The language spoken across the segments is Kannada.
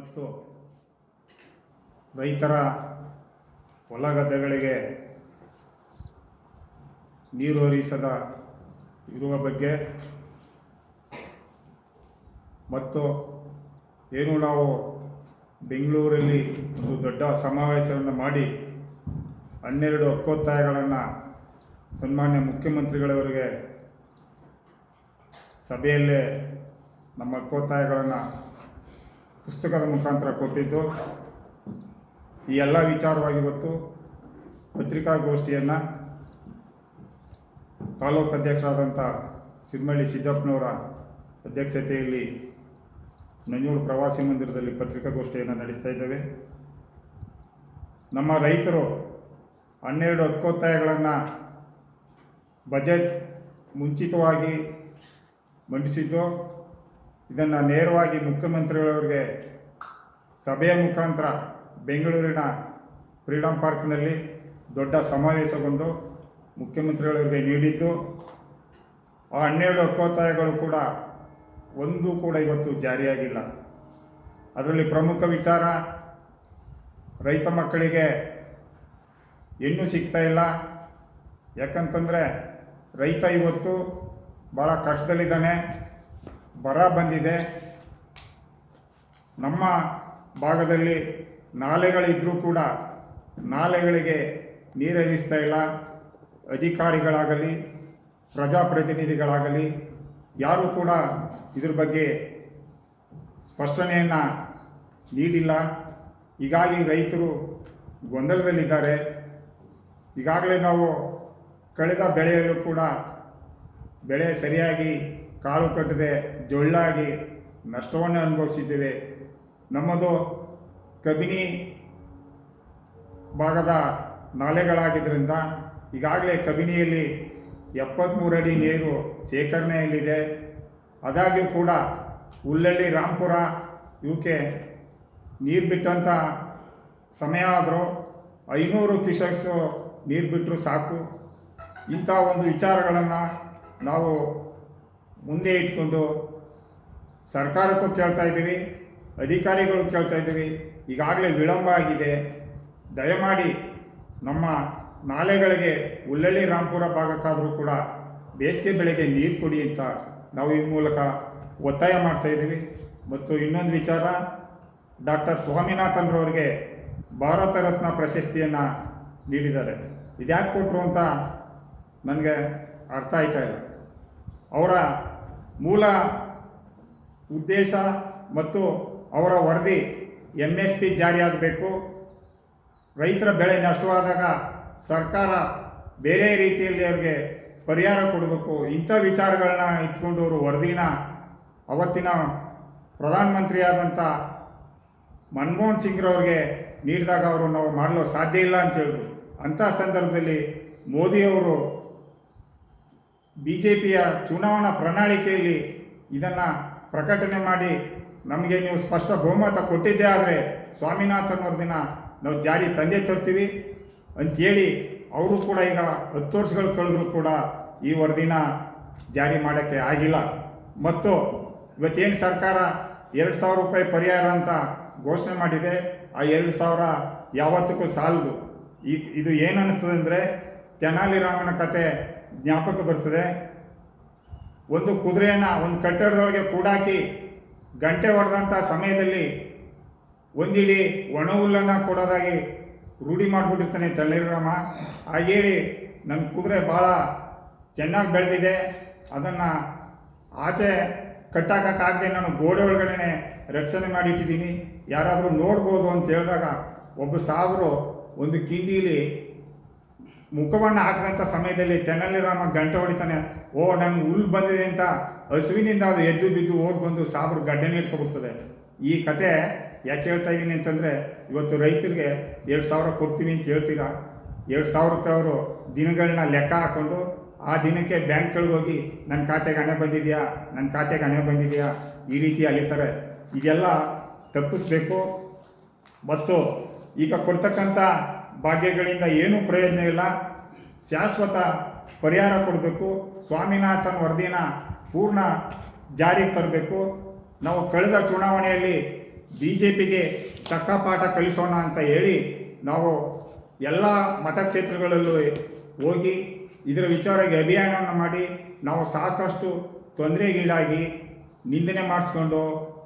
ಮತ್ತು ರೈತರ ಹೊಲ ಗದ್ದೆಗಳಿಗೆ ನೀರು ಹರಿಸದ ಇರುವ ಬಗ್ಗೆ ಮತ್ತು ಏನು ನಾವು ಬೆಂಗಳೂರಲ್ಲಿ ಒಂದು ದೊಡ್ಡ ಸಮಾವೇಶವನ್ನು ಮಾಡಿ ಹನ್ನೆರಡು ಹಕ್ಕೊತ್ತಾಯಗಳನ್ನು ಸನ್ಮಾನ್ಯ ಮುಖ್ಯಮಂತ್ರಿಗಳವರಿಗೆ ಸಭೆಯಲ್ಲೇ ನಮ್ಮ ಹಕ್ಕೊತ್ತಾಯಗಳನ್ನು ಪುಸ್ತಕದ ಮುಖಾಂತರ ಕೊಟ್ಟಿದ್ದು, ಈ ಎಲ್ಲ ವಿಚಾರವಾಗಿ ಇವತ್ತು ಪತ್ರಿಕಾಗೋಷ್ಠಿಯನ್ನು ತಾಲೂಕು ಅಧ್ಯಕ್ಷರಾದಂಥ ಸಿಮ್ಮಳ್ಳಿ ಸಿದ್ದಪ್ಪನವರ ಅಧ್ಯಕ್ಷತೆಯಲ್ಲಿ ನಂಜೂರು ಪ್ರವಾಸಿ ಮಂದಿರದಲ್ಲಿ ಪತ್ರಿಕಾಗೋಷ್ಠಿಯನ್ನು ನಡೆಸ್ತಾ ಇದ್ದೇವೆ. ನಮ್ಮ ರೈತರು ಹನ್ನೆರಡು ಹಕ್ಕೊತ್ತಾಯಗಳನ್ನು ಬಜೆಟ್ ಮುಂಚಿತವಾಗಿ ಮಂಡಿಸಿದ್ದು ಇದನ್ನು ನೇರವಾಗಿ ಮುಖ್ಯಮಂತ್ರಿಗಳವರಿಗೆ ಸಭೆಯ ಮುಖಾಂತರ ಬೆಂಗಳೂರಿನ ಫ್ರೀಡಂ ಪಾರ್ಕ್ನಲ್ಲಿ ದೊಡ್ಡ ಸಮಾವೇಶಗೊಂಡು ಮುಖ್ಯಮಂತ್ರಿಗಳವರಿಗೆ ನೀಡಿದ್ದು, ಆ ಹನ್ನೆರಡು ಹಕ್ಕೊತ್ತಾಯಗಳು ಕೂಡ ಒಂದು ಕೂಡ ಇವತ್ತು ಜಾರಿಯಾಗಿಲ್ಲ. ಅದರಲ್ಲಿ ಪ್ರಮುಖ ವಿಚಾರ, ರೈತ ಮಕ್ಕಳಿಗೆ ಹೆಣ್ಣು ಸಿಗ್ತಾ ಇಲ್ಲ. ಯಾಕಂತಂದರೆ ರೈತ ಇವತ್ತು ಭಾಳ ಕಷ್ಟದಲ್ಲಿದ್ದಾನೆ. ಬರ ಬಂದಿದೆ. ನಮ್ಮ ಭಾಗದಲ್ಲಿ ನಾಲೆಗಳಿದ್ದರೂ ಕೂಡ ನಾಲೆಗಳಿಗೆ ನೀರು ಹರಿಸ್ತಾ ಇಲ್ಲ. ಅಧಿಕಾರಿಗಳಾಗಲಿ, ಪ್ರಜಾಪ್ರತಿನಿಧಿಗಳಾಗಲಿ, ಯಾರೂ ಕೂಡ ಇದ್ರ ಬಗ್ಗೆ ಸ್ಪಷ್ಟನೆಯನ್ನು ನೀಡಿಲ್ಲ. ಹೀಗಾಗಿ ರೈತರು ಗೊಂದಲದಲ್ಲಿದ್ದಾರೆ. ಈಗಾಗಲೇ ನಾವು ಕಳೆದ ಬೆಳೆಯಲ್ಲೂ ಕೂಡ ಬೆಳೆ ಸರಿಯಾಗಿ ಕಾಳು ಕಟ್ಟದೆ, ಜೊಳ್ಳಾಗಿ ನಷ್ಟವನ್ನು ಅನುಭವಿಸಿದ್ದೇವೆ. ನಮ್ಮದು ಕಬಿನಿ ಭಾಗದ ನಾಲೆಗಳಾಗಿದ್ದರಿಂದ ಈಗಾಗಲೇ ಕಬಿನಿಯಲ್ಲಿ ಎಪ್ಪತ್ತ್ಮೂರು ಅಡಿ ನೀರು ಶೇಖರಣೆಯಲ್ಲಿದೆ. ಆದಾಗ್ಯೂ ಕೂಡ ಹುಲ್ಲಳ್ಳಿ ರಾಂಪುರ ಇವಕ್ಕೆ ನೀರು ಬಿಟ್ಟಂಥ ಸಮಯ ಆದರೂ ಐನೂರು ಕ್ಯೂಸೆಕ್ಸು ನೀರು ಬಿಟ್ಟರು ಸಾಕು. ಇಂಥ ಒಂದು ವಿಚಾರಗಳನ್ನು ನಾವು ಮುಂದೆ ಇಟ್ಕೊಂಡು ಸರ್ಕಾರಕ್ಕೂ ಕೇಳ್ತಾ ಇದ್ದೀವಿ, ಅಧಿಕಾರಿಗಳು ಕೇಳ್ತಾ ಇದ್ದೀವಿ, ಈಗಾಗಲೇ ವಿಳಂಬ ಆಗಿದೆ. ದಯಮಾಡಿ ನಮ್ಮ ನಾಲೆಗಳಿಗೆ ಉಳ್ಳಳ್ಳಿ ರಾಂಪುರ ಭಾಗಕ್ಕಾದರೂ ಕೂಡ ಬೇಸಿಗೆ ಬೆಳೆಗೆ ನೀರು ಕೊಡಿ ಅಂತ ನಾವು ಈ ಮೂಲಕ ಒತ್ತಾಯ ಮಾಡ್ತಾ ಇದ್ದೀವಿ. ಮತ್ತು ಇನ್ನೊಂದು ವಿಚಾರ, ಡಾಕ್ಟರ್ ಸ್ವಾಮಿನಾಥನ್ರವ್ರಿಗೆ ಭಾರತ ರತ್ನ ಪ್ರಶಸ್ತಿಯನ್ನು ನೀಡಿದ್ದಾರೆ. ಇದ್ಯಾಕೆ ಕೊಟ್ಟರು ಅಂತ ನನಗೆ ಅರ್ಥ ಆಯ್ತಾ ಇಲ್ಲ. ಅವರ ಮೂಲ ಉದ್ದೇಶ ಮತ್ತು ಅವರ ವರದಿ ಎಂ ಎಸ್ ಪಿ ಜಾರಿಯಾಗಬೇಕು. ರೈತರ ಬೆಳೆ ನಷ್ಟವಾದಾಗ ಸರ್ಕಾರ ಬೇರೆ ರೀತಿಯಲ್ಲಿ ಅವ್ರಿಗೆ ಪರಿಹಾರ ಕೊಡಬೇಕು. ಇಂಥ ವಿಚಾರಗಳನ್ನ ಇಟ್ಕೊಂಡು ಅವರು ವರದಿನ ಅವತ್ತಿನ ಪ್ರಧಾನಮಂತ್ರಿಯಾದಂಥ ಮನಮೋಹನ್ ಸಿಂಗ್ರವ್ರಿಗೆ ನೀಡಿದಾಗ ಅವರು ನಾವು ಮಾಡಲು ಸಾಧ್ಯ ಇಲ್ಲ ಅಂತ ಹೇಳಿದ್ರು. ಅಂಥ ಸಂದರ್ಭದಲ್ಲಿ ಮೋದಿಯವರು ಬಿ ಜೆ ಪಿಯ ಚುನಾವಣಾ ಪ್ರಣಾಳಿಕೆಯಲ್ಲಿ ಇದನ್ನು ಪ್ರಕಟಣೆ ಮಾಡಿ ನಮಗೆ ನೀವು ಸ್ಪಷ್ಟ ಬಹುಮತ ಕೊಟ್ಟಿದ್ದೇ ಆದರೆ ಸ್ವಾಮಿನಾಥನ್ ವರದಿನ ನಾವು ಜಾರಿ ತಂದೆ ತರ್ತೀವಿ ಅಂಥೇಳಿ ಅವರು ಕೂಡ ಈಗ ಹತ್ತು ವರ್ಷಗಳು ಕಳೆದರೂ ಕೂಡ ಈ ವರದಿನ ಜಾರಿ ಮಾಡೋಕ್ಕೆ ಆಗಿಲ್ಲ. ಮತ್ತು ಇವತ್ತೇನು ಸರ್ಕಾರ ಎರಡು ಸಾವಿರ ರೂಪಾಯಿ ಪರಿಹಾರ ಅಂತ ಘೋಷಣೆ ಮಾಡಿದೆ, ಆ ಎರಡು ಸಾವಿರ ಯಾವತ್ತಕ್ಕೂ ಸಾಲದು. ಇದು ಏನು ಅನ್ನಿಸ್ತದೆ ಅಂದರೆ ತೆನಾಲಿ ರಾಮನ ಕತೆ ಜ್ಞಾಪಕ ಬರ್ತದೆ ಒಂದು ಕುದುರೆಯನ್ನು ಒಂದು ಕಟ್ಟಡದೊಳಗೆ ಕೂಡಾಕಿ ಗಂಟೆ ಹೊಡೆದಂಥ ಸಮಯದಲ್ಲಿ ಒಂದಿಡಿ ಒಣ ಹುಲ್ಲನ್ನು ಕೊಡೋದಾಗಿ ರೂಢಿ ಮಾಡಿಬಿಟ್ಟಿರ್ತಾನೆ ತಲ್ಲಿರಾಮ ಹಾಗೇಳಿ ನನ್ನ ಕುದುರೆ ಭಾಳ ಚೆನ್ನಾಗಿ ಬೆಳೆದಿದೆ. ಅದನ್ನು ಆಚೆ ಕಟ್ಟಾಕಕ್ಕಾಗದೆ ನಾನು ಗೋಡೆ ಒಳಗಡೆ ರಕ್ಷಣೆ ಮಾಡಿಟ್ಟಿದ್ದೀನಿ. ಯಾರಾದರೂ ನೋಡ್ಬೋದು ಅಂತ ಹೇಳಿದಾಗ ಒಬ್ಬ ಸಾಬರು ಒಂದು ಕಿಂಡಿಲಿ ಮುಖವನ್ನು ಹಾಕಿದಂಥ ಸಮಯದಲ್ಲಿ ತೆನಲ್ಲಿ ರಾಮ ಗಂಟೆ ಹೊಡಿತಾನೆ. ಓ ನನಗೆ ಹುಲ್ಲು ಬಂದಿದೆ ಅಂತ ಹಸುವಿನಿಂದ ಅದು ಎದ್ದು ಬಿದ್ದು ಓಡಿ ಬಂದು ಸಾಬ್ರು ಗಡ್ಡೆ ನೀಡ್ಕೊಬಿಡ್ತದೆ ಈ ಕತೆ ಯಾಕೆ ಹೇಳ್ತಾ ಇದ್ದೀನಿ ಅಂತಂದರೆ, ಇವತ್ತು ರೈತರಿಗೆ ಎರಡು ಸಾವಿರ ಕೊಡ್ತೀವಿ ಅಂತ ಹೇಳ್ತೀರಾ? ಎರಡು ಸಾವಿರಕ್ಕೆ ಅವರು ದಿನಗಳನ್ನ ಲೆಕ್ಕ ಹಾಕ್ಕೊಂಡು ಆ ದಿನಕ್ಕೆ ಬ್ಯಾಂಕ್ಗಳಿಗೆ ಹೋಗಿ ನನ್ನ ಖಾತೆಗೆ ಹಣ ಬಂದಿದೆಯಾ? ನನ್ನ ಖಾತೆಗೆ ಹಣ ಬಂದಿದೆಯಾ? ಈ ರೀತಿ ಅಲಿತಾರೆ. ಇದೆಲ್ಲ ತಪ್ಪಿಸ್ಬೇಕು. ಮತ್ತು ಈಗ ಕೊಡ್ತಕ್ಕಂಥ ಭಾಗ್ಯಗಳಿಂದ ಏನೂ ಪ್ರಯೋಜನ ಇಲ್ಲ. ಶಾಶ್ವತ ಪರಿಹಾರ ಕೊಡಬೇಕು. ಸ್ವಾಮಿನಾಥನ್ ವರದಿನ ಪೂರ್ಣ ಜಾರಿಗೆ ತರಬೇಕು. ನಾವು ಕಳೆದ ಚುನಾವಣೆಯಲ್ಲಿ ಬಿ ಜೆ ಪಿಗೆ ತಕ್ಕ ಪಾಠ ಕಲಿಸೋಣ ಅಂತ ಹೇಳಿ ನಾವು ಎಲ್ಲ ಮತಕ್ಷೇತ್ರಗಳಲ್ಲೂ ಹೋಗಿ ಇದರ ವಿಚಾರವಾಗಿ ಅಭಿಯಾನವನ್ನು ಮಾಡಿ ನಾವು ಸಾಕಷ್ಟು ತೊಂದರೆಗೀಡಾಗಿ ನಿಂದನೆ ಮಾಡಿಸ್ಕೊಂಡು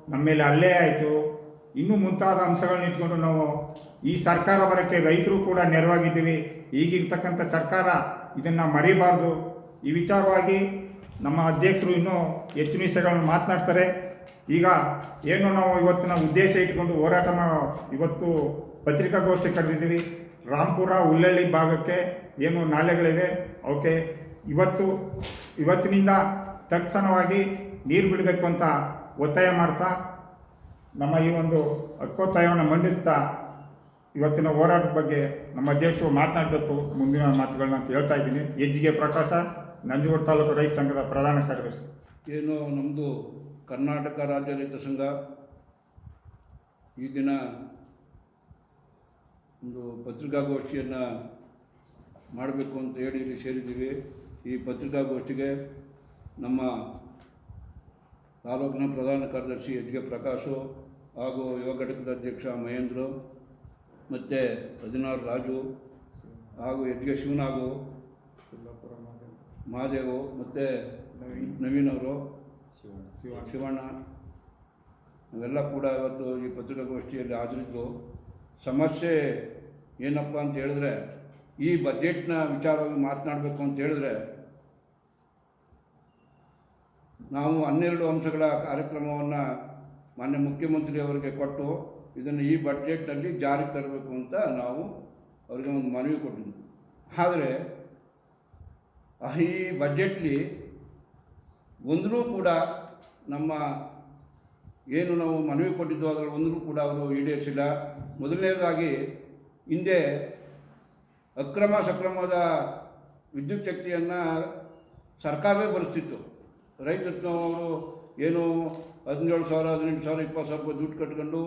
ನಮ್ಮ ಮೇಲೆ ಅಲ್ಲೇ ಆಯಿತು. ಇನ್ನೂ ಮುಂತಾದ ಅಂಶಗಳನ್ನ ಇಟ್ಕೊಂಡು ನಾವು ಈ ಸರ್ಕಾರ ಬರೋಕ್ಕೆ ರೈತರು ಕೂಡ ನೆರವಾಗಿದ್ದೀವಿ. ಈಗಿರ್ತಕ್ಕಂಥ ಸರ್ಕಾರ ಇದನ್ನು ಮರಿಬಾರ್ದು. ಈ ವಿಚಾರವಾಗಿ ನಮ್ಮ ಅಧ್ಯಕ್ಷರು ಇನ್ನೂ ಹೆಚ್ಚಿನ ವಿಷಯಗಳನ್ನು ಮಾತನಾಡ್ತಾರೆ. ಈಗ ಏನು ನಾವು ಇವತ್ತಿನ ಉದ್ದೇಶ ಇಟ್ಕೊಂಡು ಹೋರಾಟ ಇವತ್ತು ಪತ್ರಿಕಾಗೋಷ್ಠಿ ಕರೆದಿದ್ದೀವಿ. ರಾಂಪುರ ಹುಲ್ಲಳ್ಳಿ ಭಾಗಕ್ಕೆ ಏನು ನಾಲೆಗಳಿವೆ? ಅವಕ್ಕೆ ಇವತ್ತು, ಇವತ್ತಿನಿಂದ ತಕ್ಷಣವಾಗಿ ನೀರು ಬಿಡಬೇಕು ಅಂತ ಒತ್ತಾಯ ಮಾಡ್ತಾ ನಮ್ಮ ಈ ಒಂದು ಹಕ್ಕೊತ್ತಾಯವನ್ನು ಮಂಡಿಸ್ತಾ ಇವತ್ತಿನ ಹೋರಾಟದ ಬಗ್ಗೆ ನಮ್ಮ ಅಧ್ಯಕ್ಷರು ಮಾತನಾಡಬೇಕು. ಮುಂದಿನ ಮಾತುಗಳನ್ನ ಅಂತ ಹೇಳ್ತಾ ಇದ್ದೀನಿ. ಎಜ್ಜಿಗೆ ಪ್ರಕಾಶ, ನಂಜನಗೂಡು ತಾಲೂಕು ರೈತ ಸಂಘದ ಪ್ರಧಾನ ಕಾರ್ಯದರ್ಶಿ. ಏನು ನಮ್ಮದು ಕರ್ನಾಟಕ ರಾಜ್ಯ ರೈತ ಸಂಘ ಈ ದಿನ ಒಂದು ಪತ್ರಿಕಾಗೋಷ್ಠಿಯನ್ನು ಮಾಡಬೇಕು ಅಂತ ಹೇಳಿ ಇಲ್ಲಿ ಸೇರಿದ್ದೀವಿ. ಈ ಪತ್ರಿಕಾಗೋಷ್ಠಿಗೆ ನಮ್ಮ ತಾಲೂಕಿನ ಪ್ರಧಾನ ಕಾರ್ಯದರ್ಶಿ ಎಚ್ ಕೆ ಪ್ರಕಾಶು ಹಾಗೂ ಯುವ ಘಟಕದ ಅಧ್ಯಕ್ಷ ಮಹೇಂದ್ರ ಮತ್ತು ಹದಿನಾರು ರಾಜು ಹಾಗೂ ಕೆ ಶಿವನಾಗು ಮಹಾದೇವು ಮತ್ತು ನವೀನ್ ಅವರು, ಶಿವಣ್ಣ. ನಾವೆಲ್ಲ ಕೂಡ ಇವತ್ತು ಈ ಪತ್ರಿಕಾಗೋಷ್ಠಿಯಲ್ಲಿ ಹಾಜರಿದ್ದು. ಸಮಸ್ಯೆ ಏನಪ್ಪ ಅಂತ ಹೇಳಿದ್ರೆ, ಈ ಬಜೆಟ್ನ ವಿಚಾರವಾಗಿ ಮಾತನಾಡಬೇಕು ಅಂತ ಹೇಳಿದ್ರೆ, ನಾವು ಹನ್ನೆರಡು ಅಂಶಗಳ ಕಾರ್ಯಕ್ರಮವನ್ನು ಮಾನ್ಯ ಮುಖ್ಯಮಂತ್ರಿಯವರಿಗೆ ಕೊಟ್ಟು ಇದನ್ನು ಈ ಬಜೆಟ್ನಲ್ಲಿ ಜಾರಿಗೆ ತರಬೇಕು ಅಂತ ನಾವು ಅವರಿಗೆ ಒಂದು ಮನವಿ ಕೊಟ್ಟಿದ್ವಿ. ಆದರೆ ಈ ಬಜೆಟ್ಲಿ ಒಂದೂ ಕೂಡ ನಮ್ಮ ಏನು ನಾವು ಮನವಿ ಕೊಟ್ಟಿದ್ದು ಅದರಲ್ಲಿ ಒಂದೂ ಕೂಡ ಅವರು ಈಡೇರಿಸಿಲ್ಲ. ಮೊದಲನೇದಾಗಿ, ಹಿಂದೆ ಅಕ್ರಮ ಸಕ್ರಮದ ವಿದ್ಯುತ್ ಶಕ್ತಿಯನ್ನು ಸರ್ಕಾರವೇ ಭರಿಸ್ತಿತ್ತು. ರೈತರು ಏನು ಹದಿನೇಳು ಸಾವಿರ, ಹದಿನೆಂಟು ಸಾವಿರ, ಇಪ್ಪತ್ತು ಸಾವಿರ ರೂಪಾಯಿ ದುಡ್ಡು ಕಟ್ಕೊಂಡು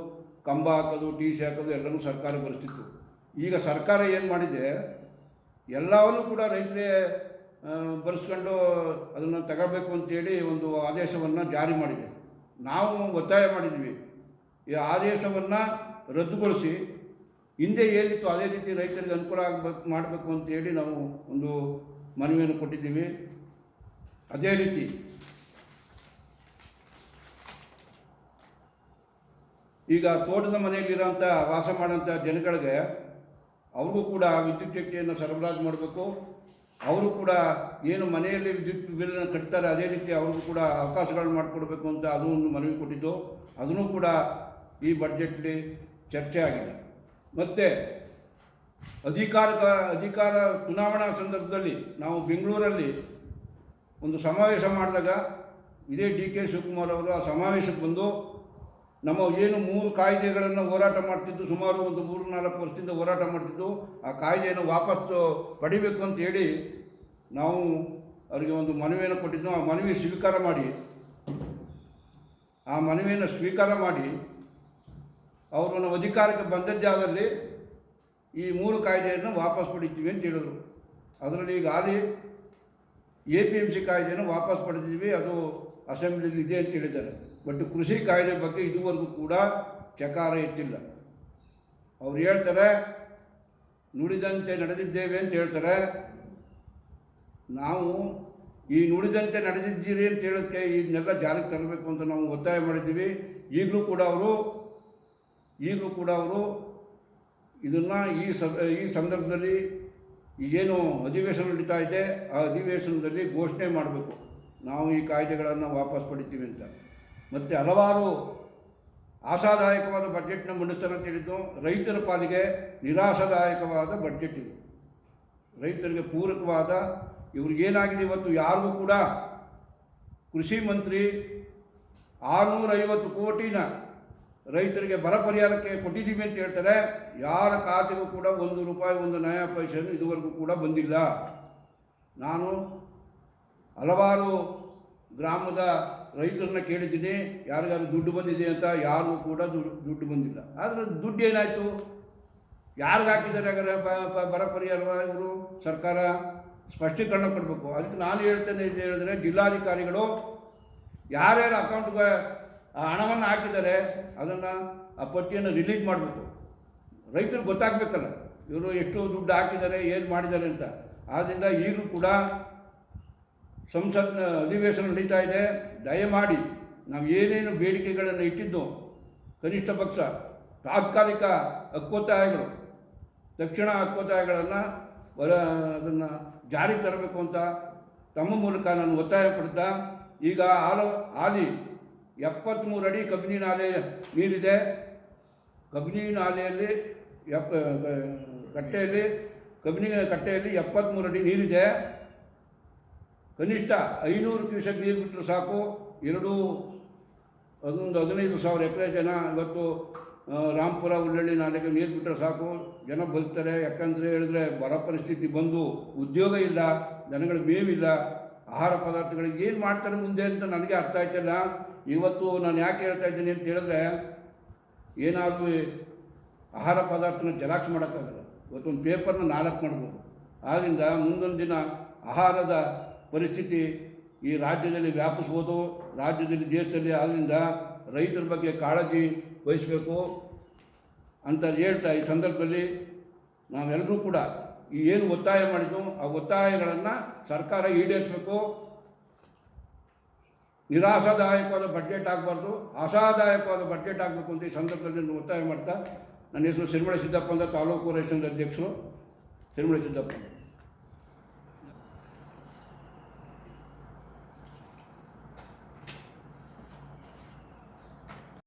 ಕಂಬ ಹಾಕೋದು, ಟಿ ಸಿ ಹಾಕೋದು, ಎಲ್ಲನೂ ಸರ್ಕಾರ ಭರಿಸ್ತಿತ್ತು ಈಗ ಸರ್ಕಾರ ಏನು ಮಾಡಿದೆ, ಎಲ್ಲವನ್ನೂ ಕೂಡ ರೈತರೇ ಬರೆಸ್ಕೊಂಡು ಅದನ್ನು ತಗೋಬೇಕು ಅಂತೇಳಿ ಒಂದು ಆದೇಶವನ್ನು ಜಾರಿ ಮಾಡಿದೆ. ನಾವು ಒತ್ತಾಯ ಮಾಡಿದ್ವಿ. ಈ ಆದೇಶವನ್ನು ರದ್ದುಗೊಳಿಸಿ, ಹಿಂದೆ ಏನಿತ್ತು ಅದೇ ರೀತಿ ರೈತರಿಗೆ ಅನುಕೂಲ ಆಗಬೇಕು, ಮಾಡಬೇಕು ಅಂತೇಳಿ ನಾವು ಒಂದು ಮನವಿಯನ್ನು ಕೊಟ್ಟಿದ್ದೀವಿ. ಅದೇ ರೀತಿ ಈಗ ತೋಟದ ಮನೆಯಲ್ಲಿರೋಂಥ ವಾಸ ಮಾಡೋಂಥ ಜನಗಳಿಗೆ ಅವ್ರಿಗೂ ಕೂಡ ವಿದ್ಯುತ್ ಶಕ್ತಿಯನ್ನು ಸರಬರಾಜು ಮಾಡಬೇಕು. ಅವರು ಕೂಡ ಏನು ಮನೆಯಲ್ಲಿ ವಿದ್ಯುತ್ ಬಿಲ್ಲನ್ನು ಕಟ್ತಾರೆ, ಅದೇ ರೀತಿ ಅವ್ರಿಗೂ ಕೂಡ ಅವಕಾಶಗಳನ್ನು ಮಾಡಿಕೊಡ್ಬೇಕು ಅಂತ ಅದು ಒಂದು ಮನವಿ ಕೊಟ್ಟಿದ್ದು. ಅದನ್ನು ಕೂಡ ಈ ಬಡ್ಜೆಟ್ಲಿ ಚರ್ಚೆ ಆಗಿದೆ. ಮತ್ತು ಅಧಿಕಾರ ಅಧಿಕಾರ ಚುನಾವಣಾ ಸಂದರ್ಭದಲ್ಲಿ ನಾವು ಬೆಂಗಳೂರಲ್ಲಿ ಒಂದು ಸಮಾವೇಶ ಮಾಡಿದಾಗ ಇದೇ ಡಿ ಕೆ ಶಿವಕುಮಾರ್ ಅವರು ಆ ಸಮಾವೇಶಕ್ಕೆ ಬಂದು ನಮ್ಮ ಏನು ಮೂರು ಕಾಯ್ದೆಗಳನ್ನು ಹೋರಾಟ ಮಾಡ್ತಿದ್ದು, ಸುಮಾರು ಒಂದು ಮೂರು ನಾಲ್ಕು ವರ್ಷದಿಂದ ಹೋರಾಟ ಮಾಡ್ತಿದ್ದು, ಆ ಕಾಯ್ದೆಯನ್ನು ವಾಪಸ್ ಪಡಿಬೇಕು ಅಂತ ಹೇಳಿ ನಾವು ಅವರಿಗೆ ಒಂದು ಮನವಿಯನ್ನು ಕೊಟ್ಟಿದ್ದು ಆ ಮನವಿ ಸ್ವೀಕಾರ ಮಾಡಿ, ಆ ಮನವಿಯನ್ನು ಸ್ವೀಕಾರ ಮಾಡಿ ಅವರು ನಮ್ಮ ಅಧಿಕಾರಕ್ಕೆ ಬಂದದ್ದಾದಲ್ಲಿ ಈ ಮೂರು ಕಾಯ್ದೆಯನ್ನು ವಾಪಸ್ ಪಡಿತೀವಿ ಅಂತ ಹೇಳಿದರು. ಅದರಲ್ಲಿ ಹಾಲಿ ಎ ಪಿ ಎಂ ಸಿ ಕಾಯ್ದೆಯನ್ನು ವಾಪಸ್ ಪಡೆದಿದ್ದೀವಿ, ಅದು ಅಸೆಂಬ್ಲಿಲಿ ಇದೆ ಅಂತ ಹೇಳಿದ್ದಾರೆ. ಬಟ್ ಕೃಷಿ ಕಾಯ್ದೆ ಬಗ್ಗೆ ಇದುವರೆಗೂ ಕೂಡ ಚಕಾರ ಇಟ್ಟಿಲ್ಲ. ಅವ್ರು ಹೇಳ್ತಾರೆ, ನುಡಿದಂತೆ ನಡೆದಿದ್ದೇವೆ ಅಂತ ಹೇಳ್ತಾರೆ. ನಾವು ಈ ನುಡಿದಂತೆ ನಡೆದಿದ್ದೀರಿ ಅಂತ ಹೇಳೋಕ್ಕೆ ಇದನ್ನೆಲ್ಲ ಜಾರಿಗೆ ತರಬೇಕು ಅಂತ ನಾವು ಒತ್ತಾಯ ಮಾಡಿದ್ದೀವಿ. ಈಗಲೂ ಕೂಡ ಅವರು, ಈಗಲೂ ಕೂಡ ಅವರು ಇದನ್ನು ಈ ಸಂದರ್ಭದಲ್ಲಿ ಏನು ಅಧಿವೇಶನ ನಡೀತಾ ಇದೆ, ಆ ಅಧಿವೇಶನದಲ್ಲಿ ಘೋಷಣೆ ಮಾಡಬೇಕು. ನಾವು ಈ ಕಾಯ್ದೆಗಳನ್ನು ವಾಪಸ್ ಪಡಿತೀವಿ ಅಂತ. ಮತ್ತು ಹಲವಾರು ಆಶಾದಾಯಕವಾದ ಬಜೆಟ್ನ ಅಂತ ಹೇಳಿದ್ದು, ರೈತರ ಪಾಲಿಗೆ ನಿರಾಶಾದಾಯಕವಾದ ಬಜೆಟ್ ಇದು. ರೈತರಿಗೆ ಪೂರಕವಾದ ಇವ್ರಿಗೇನಾಗಿದೆ ಇವತ್ತು ಯಾರಿಗೂ ಕೂಡ ಕೃಷಿ ಮಂತ್ರಿ ಆರುನೂರೈವತ್ತು ಕೋಟಿನ ರೈತರಿಗೆ ಬರ ಪರಿಹಾರಕ್ಕೆ ಕೊಟ್ಟಿದ್ದೀವಿ ಅಂತ ಹೇಳ್ತಾರೆ. ಯಾರ ಖಾತೆಗೂ ಕೂಡ ಒಂದು ರೂಪಾಯಿ, ಒಂದು ನಯ ಪೈಸೆಯನ್ನು ಇದುವರೆಗೂ ಕೂಡ ಬಂದಿಲ್ಲ. ನಾನು ಹಲವಾರು ಗ್ರಾಮದ ರೈತರನ್ನ ಕೇಳಿದ್ದೀನಿ. ಯಾರಿಗಾರು ದುಡ್ಡು ಬಂದಿದೆ ಅಂತ ಯಾರಿಗೂ ಕೂಡ ದುಡ್ಡು ದುಡ್ಡು ಬಂದಿಲ್ಲ. ಆದರೆ ದುಡ್ಡು ಏನಾಯಿತು? ಯಾರಿಗೆ ಹಾಕಿದ್ದಾರೆ ಹಾಗಾದ್ರೆ ಬರ ಪರಿಹಾರ ಇವರು? ಸರ್ಕಾರ ಸ್ಪಷ್ಟೀಕರಣ ಕೊಡಬೇಕು. ಅದಕ್ಕೆ ನಾನು ಹೇಳ್ತೇನೆ ಇದು ಹೇಳಿದ್ರೆ ಜಿಲ್ಲಾಧಿಕಾರಿಗಳು, ಯಾರ್ಯಾರ ಅಕೌಂಟ್ಗೆ ಆ ಹಣವನ್ನು ಹಾಕಿದರೆ ಅದನ್ನು ಆ ಪಟ್ಟಿಯನ್ನು ರಿಲೀಸ್ ಮಾಡಬೇಕು ರೈತರು ಗೊತ್ತಾಗಬೇಕಲ್ಲ, ಇವರು ಎಷ್ಟು ದುಡ್ಡು ಹಾಕಿದ್ದಾರೆ, ಏನು ಮಾಡಿದ್ದಾರೆ ಅಂತ. ಆದ್ದರಿಂದ ಈಗಲೂ ಕೂಡ ಸಂಸತ್ನ ಅಧಿವೇಶನ ನಡೀತಾ ಇದೆ. ದಯಮಾಡಿ, ನಾವು ಏನೇನು ಬೇಡಿಕೆಗಳನ್ನು ಇಟ್ಟಿದ್ದು, ಕನಿಷ್ಠ ಪಕ್ಷ, ತಾತ್ಕಾಲಿಕ ಹಕ್ಕೋತ್ತಾಯಗಳು ತಕ್ಷಣ ಹಕ್ಕೋತ್ತಾಯಗಳನ್ನು ಅದನ್ನು ಜಾರಿಗೆ ತರಬೇಕು ಅಂತ ತಮ್ಮ ಮೂಲಕ ನಾನು ಒತ್ತಾಯ ಪಡ್ತಾ, ಈಗ ಆಲ, ಹಾಲಿ ಎಪ್ಪತ್ತ್ಮೂರು ಅಡಿ ಕಬಿನಿ ನಾಲೆ ನೀರಿದೆ. ಕಬಿನಿ ನಾಲೆಯಲ್ಲಿ ಎಪ್ಪ ಕಟ್ಟೆಯಲ್ಲಿ ಕಬಿನಿ ಕಟ್ಟೆಯಲ್ಲಿ ಎಪ್ಪತ್ತ್ಮೂರು ಅಡಿ ನೀರಿದೆ. ಕನಿಷ್ಠ ಐನೂರು ಕ್ಯೂಸೆಕ್ ನೀರು ಬಿಟ್ಟರೆ ಸಾಕು. ಎರಡು, ಅದೊಂದು ಹದಿನೈದು ಸಾವಿರ ಎಕರೆ ಜನ ಇವತ್ತು ರಾಮ್ಪುರ ಉಳ್ಳಳ್ಳಿ ನಾಲೆಗೆ ನೀರು ಬಿಟ್ಟರೆ ಸಾಕು. ಜನ ಬದುಕ್ತಾರೆ. ಯಾಕಂದರೆ ಹೇಳಿದ್ರೆ ಬರ ಪರಿಸ್ಥಿತಿ ಬಂದು ಉದ್ಯೋಗ ಇಲ್ಲ, ಜನಗಳಿಗೆ ಮೇವಿಲ್ಲ. ಆಹಾರ ಪದಾರ್ಥಗಳಿಗೆ ಏನು ಮಾಡ್ತಾರೆ ಮುಂದೆ ಅಂತ ನನಗೆ ಅರ್ಥ ಆಯ್ತಿಲ್ಲ. ಇವತ್ತು ನಾನು ಯಾಕೆ ಹೇಳ್ತಾ ಇದ್ದೀನಿ ಅಂತ ಹೇಳಿದ್ರೆ, ಏನಾದರೂ ಆಹಾರ ಪದಾರ್ಥನ ಜೆರಾಕ್ಸ್ ಮಾಡೋಕ್ಕಾಗಲ್ಲ. ಇವತ್ತೊಂದು ಪೇಪರ್ನ ನಾಲ್ಕು ಮಾಡ್ಬೋದು. ಆದ್ದರಿಂದ ಮುಂದೊಂದು ದಿನ ಆಹಾರದ ಪರಿಸ್ಥಿತಿ ಈ ರಾಜ್ಯದಲ್ಲಿ ವ್ಯಾಪಿಸ್ಬೋದು, ರಾಜ್ಯದಲ್ಲಿ, ದೇಶದಲ್ಲಿ. ಆದ್ದರಿಂದ ರೈತರ ಬಗ್ಗೆ ಕಾಳಜಿ ವಹಿಸಬೇಕು ಅಂತ ಹೇಳ್ತಾ ಈ ಸಂದರ್ಭದಲ್ಲಿ ನಾವೆಲ್ಲರೂ ಕೂಡ ಈ ಏನು ಒತ್ತಾಯ ಮಾಡಿದ್ದು ಆ ಒತ್ತಾಯಗಳನ್ನು ಸರ್ಕಾರ ಈಡೇರಿಸಬೇಕು. ನಿರಾಶಾದಾಯಕವಾದ ಬಡ್ಜೆಟ್ ಆಗಬಾರ್ದು, ಆಶಾದಾಯಕವಾದ ಬಡ್ಜೆಟ್ ಆಗಬೇಕು ಅಂತ ಈ ಸಂದರ್ಭದಲ್ಲಿ ಒತ್ತಾಯ ಮಾಡ್ತಾ, ನನ್ನ ಹೆಸರು ಸಿರಿಮಳೆ ಸಿದ್ದಪ್ಪ ಅಂತ ತಾಲೂಕು ರೇಷನ್ ಅಧ್ಯಕ್ಷರು, ಸಿರಿಮಳೆ ಸಿದ್ದಪ್ಪ.